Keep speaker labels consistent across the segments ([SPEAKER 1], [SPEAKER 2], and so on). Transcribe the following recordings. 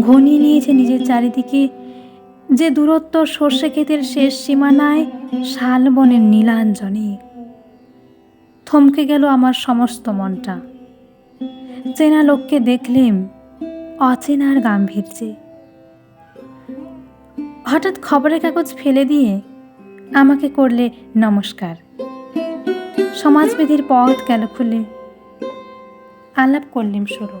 [SPEAKER 1] ঘনিয়ে নিয়েছে নিজের চারিদিকে। যে দূরত্ব সর্ষে ক্ষেতের শেষ সীমানায় শালবনের নীলাঞ্জনে। থমকে গেল আমার সমস্ত মনটা। চেনা লোককে দেখলেম অচেনার গাম্ভীর্যে। হঠাৎ খবরের কাগজ ফেলে দিয়ে আমাকে করলে নমস্কার। সমাজবিধির পথ গেল খুলে। আলাপ করলেম কেমন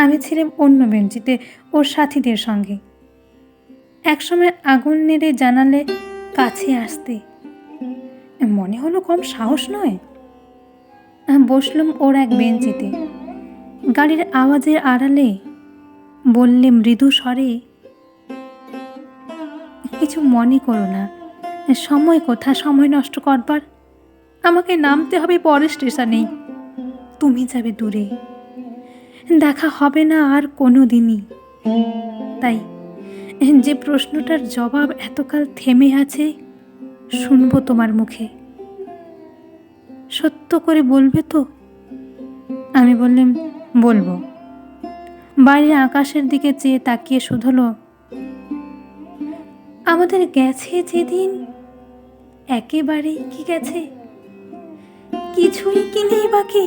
[SPEAKER 1] আমি ছিলাম অন্য বেঞ্চিতে ওর সাথীদের সঙ্গে। একসময় আগুন নেড়ে জানালে কাছে আসতে। মনে হলো কম সাহস নয়। বসলাম ওর এক বেঞ্চিতে। গাড়ির আওয়াজের আড়ালে বললে মৃদু স্বরে, কিছু মনে করো না। সময় কোথা? সময় নষ্ট করবার। আমাকে নামতে হবে পরের স্টেশনেই। তুমি যাবে দূরে। দেখা হবে না আর কোনো দিনই তাই, যে প্রশ্নটার জবাব এতকাল থেমে আছে, শুনব তোমার মুখে। সত্য করে বলবে তো? আমি বললাম, বলব। বাইরে আকাশের দিকে চেয়ে তাকিয়ে শুধলো, আমাদের গেছে যেদিন, একেবারেই কি গেছে? কিছুই কি নেই বাকি?